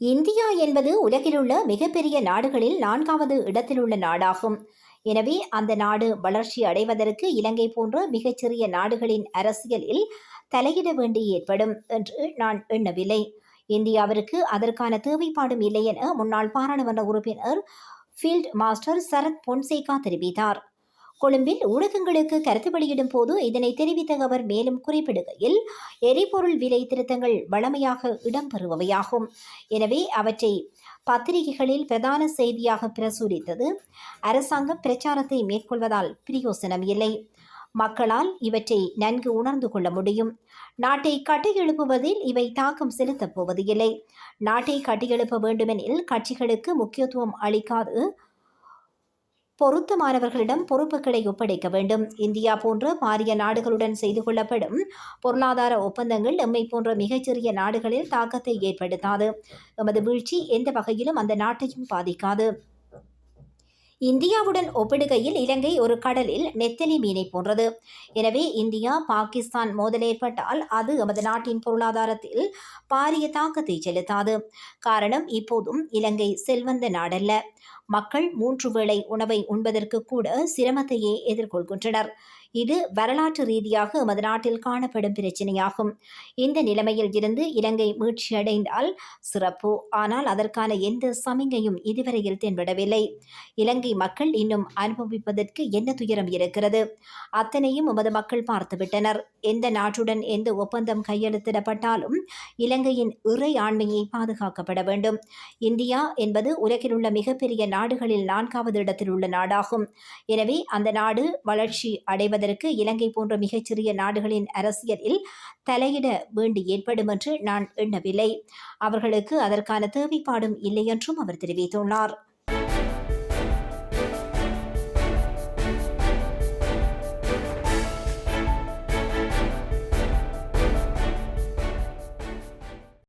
India என்பது உலகிலுள்ள மிகப்பெரிய நாடுகளில் நான்காவது இடத்திலுள்ள நாடாகும். எனவே அந்த நாடு வளர்ச்சி அடைவதற்கு இலங்கை போன்ற மிகச்சிறிய நாடுகளின் அரசியலில் தலையிட வேண்டி ஏற்படும் என்று நான் எண்ணவில்லை. இந்தியாவிற்கு அதற்கான தேவைப்பாடும் இல்லை என முன்னாள் பாராளுமன்ற உறுப்பினர் ஃபீல்ட் மாஸ்டர் சரத் பொன்சேகா தெரிவித்தார். கொழும்பில் ஊடகங்களுக்கு கருத்து வெளியிடும் போது இதனை தெரிவித்த அவர் மேலும் குறிப்பிடுகையில் எரிபொருள் விலை திருத்தங்கள் வழமையாக இடம்பெறுபவையாகும். எனவே அவற்றை பத்திரிகைகளில் பிரதான செய்தியாக பிரசுரித்தது அரசாங்கம் பிரச்சாரத்தை மேற்கொள்வதால் பிரயோசனம் இல்லை. மக்களால் இவற்றை நன்கு உணர்ந்து கொள்ள முடியும். நாட்டை கட்டியெழுப்புவதில் இவை தாக்கம் செலுத்தப் போவது இல்லை நாட்டை கட்டியெழுப்ப வேண்டுமெனில் கட்சிகளுக்கு முக்கியத்துவம் அளிக்காது பொருத்தமானவர்களிடம் பொறுப்புகளை ஒப்படைக்க வேண்டும். இந்தியா போன்ற மாறிய நாடுகளுடன் செய்து கொள்ளப்படும் பொருளாதார ஒப்பந்தங்கள் எம்மை போன்ற மிகச்சிறிய நாடுகளில் தாக்கத்தை ஏற்படுத்தாது. எமது வீழ்ச்சி எந்த வகையிலும் அந்த நாட்டையும் பாதிக்காது. இந்தியாவுடன் ஒப்பிடுகையில் இலங்கை ஒரு கடலில் நெத்தலி மீனை போன்றது. எனவே இந்தியா பாகிஸ்தான் மோதல் ஏற்பட்டால் அது எமது நாட்டின் பொருளாதாரத்தில் பாரிய தாக்கத்தை செலுத்தாது. காரணம் இப்போதும் இலங்கை செல்வந்த நாடல்ல. மக்கள் மூன்று வேளை உணவை உண்பதற்கு கூட சிரமத்தையே எதிர்கொள்கின்றனர். இது வரலாற்று ரீதியாக எமது நாட்டில் காணப்படும் பிரச்சனையாகும். இந்த நிலைமையில் இருந்து இலங்கை மீட்சியடைந்தால் சிறப்பு. ஆனால் அதற்கான எந்த சமிகையும் இதுவரையில் தென்படவில்லை. இலங்கை மக்கள் இன்னும் அனுபவிப்பதற்கு என்ன துயரம் இருக்கிறது? அத்தனையும் எமது மக்கள் பார்த்துவிட்டனர். எந்த நாட்டுடன் எந்த ஒப்பந்தம் கையெழுத்திடப்பட்டாலும் இலங்கையின் இறை ஆண்மையை பாதுகாக்கப்பட வேண்டும். இந்தியா என்பது உலகில் உள்ள மிகப்பெரிய நாடுகளில் நான்காவது இடத்தில் உள்ள நாடாகும். எனவே அந்த நாடு வளர்ச்சி அடைவதற்கு இலங்கை போன்ற மிகச்சிறிய நாடுகளின் அரசியலில் தலையிட வேண்டி ஏற்படும் என்று நான் எண்ணவில்லை. அவர்களுக்கு அதற்கான தேவைப்பாடும் இல்லை என்றும் அவர் தெரிவித்துள்ளார்.